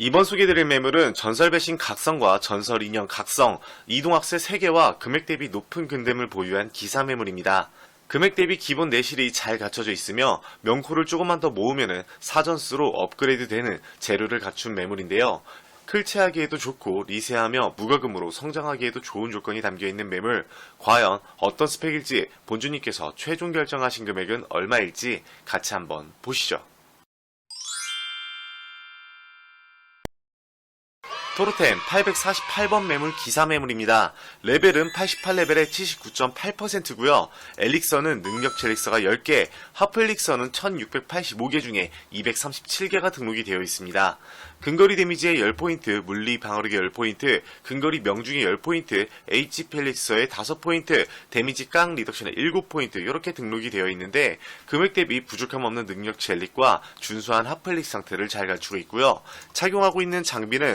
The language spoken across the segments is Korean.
이번 소개드릴 매물은 전설 배신 각성과 전설 인형 각성, 이동학세 3개와 금액 대비 높은 근댐을 보유한 기사 매물입니다. 금액 대비 기본 내실이 잘 갖춰져 있으며 명코를 조금만 더 모으면 사전수로 업그레이드 되는 재료를 갖춘 매물인데요. 클체하기에도 좋고 리세하며 무과금으로 성장하기에도 좋은 조건이 담겨 있는 매물. 과연 어떤 스펙일지 본주님께서 최종 결정하신 금액은 얼마일지 같이 한번 보시죠. 토르템 848번 매물 기사 매물입니다. 레벨은 88레벨의 79.8%고요. 엘릭서는 능력 젤릭서가 10개, 하프 엘릭서는 1685개 중에 237개가 등록이 되어 있습니다. 근거리 데미지의 10포인트, 물리 방어력의 10포인트, 근거리 명중의 10포인트, H 펠릭서의 5포인트, 데미지 깡 리덕션의 7포인트 이렇게 등록이 되어 있는데 금액 대비 부족함 없는 능력 젤릭과 준수한 하펠릭 상태를 잘 갖추고 있고요. 착용하고 있는 장비는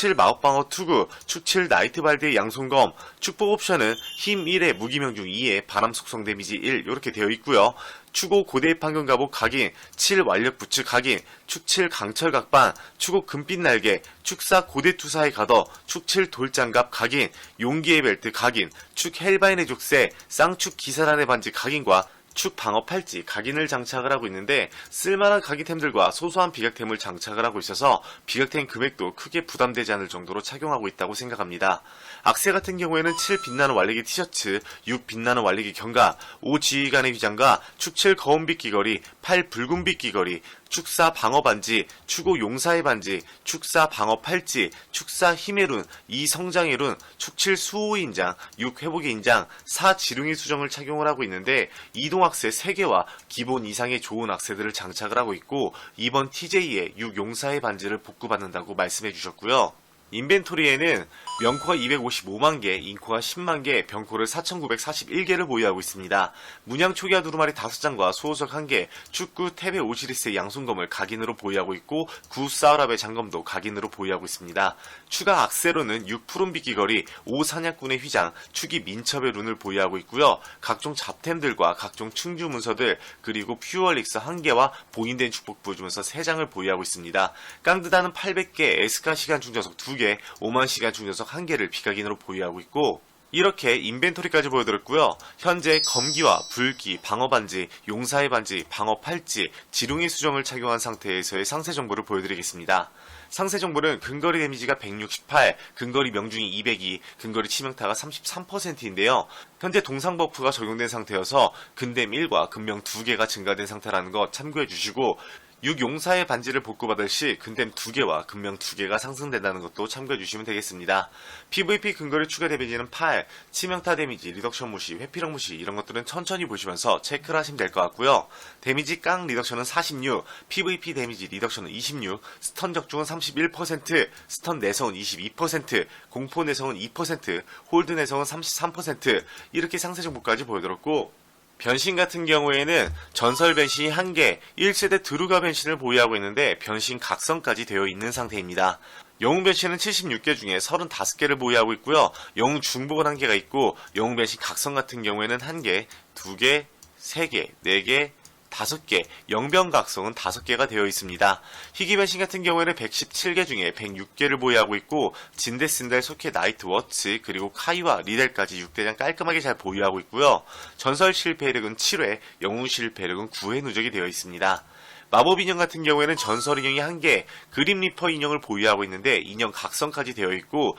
축7 마법방어 투구, 축7 나이트 발드의 양손검, 축복 옵션은 힘 1에 무기명중 2에 바람 속성 데미지 1 이렇게 되어 있고요. 추고 고대의 갑옷 각인, 7 완력 부츠 각인, 축7 강철 각반, 추고 금빛 날개, 축사 고대 투사의 가더, 축7 돌장갑 각인, 용기의 벨트 각인, 축 헬바인의 족쇄, 쌍축 기사란의 반지 각인과 축 방어 팔찌, 각인을 장착을 하고 있는데 쓸만한 각인템들과 소소한 비각템을 장착을 하고 있어서 비각템 금액도 크게 부담되지 않을 정도로 착용하고 있다고 생각합니다. 악세 같은 경우에는 7 빛나는 완리기 티셔츠, 6 빛나는 완리기 경가, 5 지휘관의 휘장과 축7 거운빛 귀걸이, 8 붉은빛 귀걸이, 축사 방어 반지, 추고 용사의 반지, 축사 방어 팔찌, 축사 힘의 룬, 2 성장의 룬, 축7 수호의 인장, 6 회복의 인장, 4 지룡의 수정을 착용을 하고 있는데 이동 악세 3개와 기본 이상의 좋은 악세들을 장착을 하고 있고 이번 TJ에 6 용사의 반지를 복구받는다고 말씀해 주셨고요. 인벤토리에는 명코가 255만 개, 인코가 10만 개, 병코를 4,941개를 보유하고 있습니다. 문양 초기화 두루마리 5장과 소호석 1개, 축구 테베 오시리스의 양손검을 각인으로 보유하고 있고 구 사우랍의 장검도 각인으로 보유하고 있습니다. 추가 악세로는 6 푸른빛 귀걸이, 5 사냥꾼의 휘장, 축이 민첩의 룬을 보유하고 있고요. 각종 잡템들과 각종 충주 문서들, 그리고 퓨어릭스 1개와 봉인된 축복 부 주문서 3장을 보유하고 있습니다. 깡드다는 800개, 에스카 시간 충전석 2개, 5만 시간 충전석 1개를 비각인으로 보유하고 있고 이렇게 인벤토리까지 보여드렸고요. 현재 검기와 불기, 방어반지, 용사의 반지, 방어 팔찌, 지룡의 수정을 착용한 상태에서의 상세 정보를 보여드리겠습니다. 상세 정보는 근거리 데미지가 168, 근거리 명중이 202, 근거리 치명타가 33%인데요. 현재 동상 버프가 적용된 상태여서 근댐 1과 근명 2개가 증가된 상태라는 거 참고해 주시고 6용사의 반지를 복구받을 시 근댐 2개와 근명 2개가 상승된다는 것도 참고해 주시면 되겠습니다. PVP 근거리 추가 데미지는 8, 치명타 데미지, 리덕션 무시, 회피력 무시 이런 것들은 천천히 보시면서 체크를 하시면 될 것 같고요. 데미지 깡 리덕션은 46, PVP 데미지 리덕션은 26, 스턴 적중은 31%, 스턴 내성은 22%, 공포 내성은 2%, 홀드 내성은 33% 이렇게 상세 정보까지 보여드렸고 변신 같은 경우에는 전설 변신이 1개, 1세대 드루가 변신을 보유하고 있는데 변신 각성까지 되어 있는 상태입니다. 영웅 변신은 76개 중에 35개를 보유하고 있고요. 영웅 중복은 1개가 있고 영웅 변신 각성 같은 경우에는 1개, 2개, 3개, 4개, 5개, 영변 각성은 5개가 되어 있습니다. 희귀 변신 같은 경우에는 117개 중에 106개를 보유하고 있고 진데신델, 소케, 나이트 워츠, 그리고 카이와 리델까지 6대장 깔끔하게 잘 보유하고 있고요. 전설 실패력은 7회, 영웅 실패력은 9회 누적이 되어 있습니다. 마법 인형 같은 경우에는 전설 인형이 1개, 그림 리퍼 인형을 보유하고 있는데 인형 각성까지 되어 있고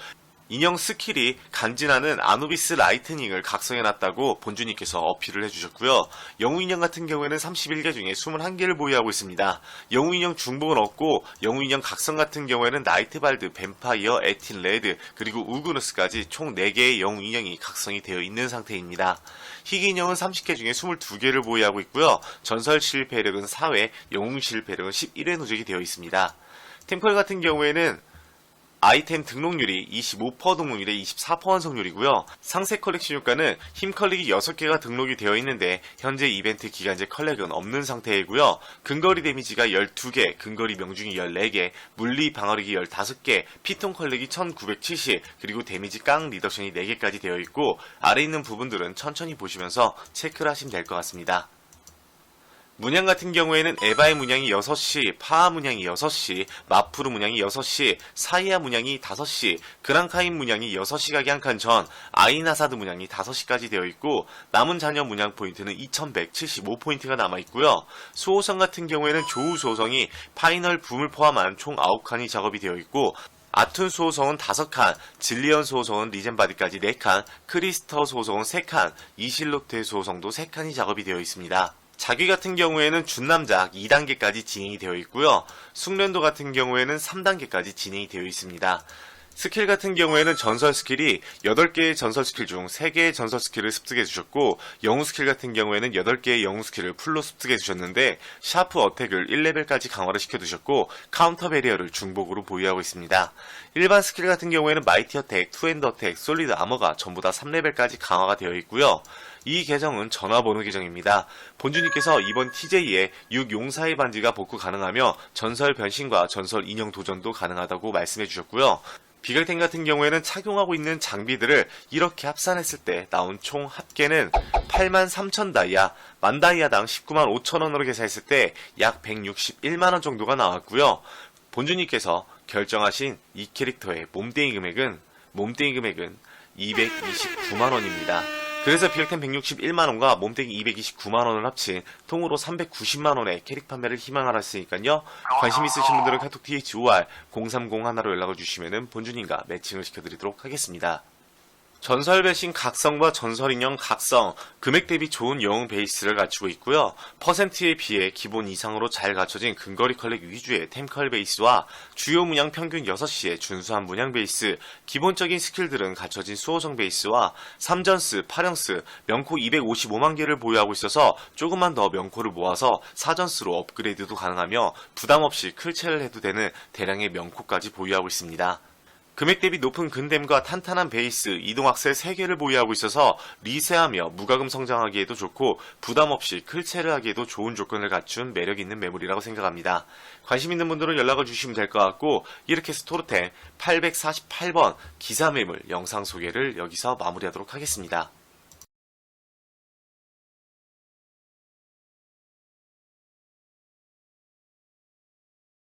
인형 스킬이 간지나는 아누비스 라이트닝을 각성해놨다고 본주님께서 어필을 해주셨고요. 영웅 인형 같은 경우에는 31개 중에 21개를 보유하고 있습니다. 영웅 인형 중복은 없고 영웅 인형 각성 같은 경우에는 나이트발드, 뱀파이어, 에틴 레드, 그리고 우그누스까지 총 4개의 영웅 인형이 각성이 되어 있는 상태입니다. 희귀 인형은 30개 중에 22개를 보유하고 있고요. 전설 실패력은 4회, 영웅 실패력은 11회 누적이 되어 있습니다. 템플 같은 경우에는 아이템 등록률이 25% 등록률에 24% 완성률이고요. 상세 컬렉션 효과는 힘 컬렉이 6개가 등록이 되어 있는데 현재 이벤트 기간제 컬렉은 없는 상태이고요. 근거리 데미지가 12개, 근거리 명중이 14개, 물리 방어력이 15개, 피통 컬렉이 1970, 그리고 데미지 깡 리덕션이 4개까지 되어 있고 아래 있는 부분들은 천천히 보시면서 체크를 하시면 될 것 같습니다. 문양 같은 경우에는 에바의 문양이 6시, 파하 문양이 6시, 마프루 문양이 6시, 사이아 문양이 5시, 그랑카인 문양이 6시 가게 한칸 전, 아이나사드 문양이 5시까지 되어 있고, 남은 잔여 문양 포인트는 2175포인트가 남아 있고요. 수호성 같은 경우에는 조우 수호성이 파이널 붐을 포함한 총 9칸이 작업이 되어 있고, 아툰 수호성은 5칸, 질리언 수호성은 리젠바디까지 4칸, 크리스터 수호성은 3칸, 이실로테 수호성도 3칸이 작업이 되어 있습니다. 자귀 같은 경우에는 준남작 2단계까지 진행이 되어 있고요. 숙련도 같은 경우에는 3단계까지 진행이 되어 있습니다. 스킬 같은 경우에는 전설 스킬이 8개의 전설 스킬 중 3개의 전설 스킬을 습득해 주셨고 영웅 스킬 같은 경우에는 8개의 영웅 스킬을 풀로 습득해 주셨는데 샤프 어택을 1레벨까지 강화를 시켜 두셨고 카운터 베리어를 중복으로 보유하고 있습니다. 일반 스킬 같은 경우에는 마이티 어택, 투핸드 어택, 솔리드 아머가 전부 다 3레벨까지 강화가 되어 있고요. 이 계정은 전화번호 계정입니다. 본주님께서 이번 TJ에 6용사의 반지가 복구 가능하며 전설 변신과 전설 인형 도전도 가능하다고 말씀해 주셨고요. 비글텐 같은 경우에는 착용하고 있는 장비들을 이렇게 합산했을 때 나온 총 합계는 8만 3천 다이아, 만 다이아당 19만 5천 원으로 계산했을 때 약 161만 원 정도가 나왔고요. 본주님께서 결정하신 이 캐릭터의 몸뚱이 금액은 몸뚱이 금액은 229만 원입니다. 그래서 비글텐 161만원과 몸뚱이 229만원을 합친 통으로 390만원의 캐릭 판매를 희망하라 했으니까요. 관심 있으신 분들은 카톡 THOR 030 하나로 연락을 주시면 본주님과 매칭을 시켜드리도록 하겠습니다. 전설 배신 각성과 전설 인형 각성, 금액 대비 좋은 영웅 베이스를 갖추고 있고요. 퍼센트에 비해 기본 이상으로 잘 갖춰진 근거리 컬렉 위주의 템컬 베이스와 주요 문양 평균 6시에 준수한 문양 베이스, 기본적인 스킬들은 갖춰진 수호성 베이스와 3전스, 8형스, 명코 255만 개를 보유하고 있어서 조금만 더 명코를 모아서 4전스로 업그레이드도 가능하며 부담 없이 클체를 해도 되는 대량의 명코까지 보유하고 있습니다. 금액 대비 높은 근댐과 탄탄한 베이스, 이동 악셀 3개를 보유하고 있어서 리세하며 무과금 성장하기에도 좋고 부담 없이 클체를 하기에도 좋은 조건을 갖춘 매력 있는 매물이라고 생각합니다. 관심 있는 분들은 연락을 주시면 될 것 같고 이렇게 스토르템 848번 기사 매물 영상 소개를 여기서 마무리하도록 하겠습니다.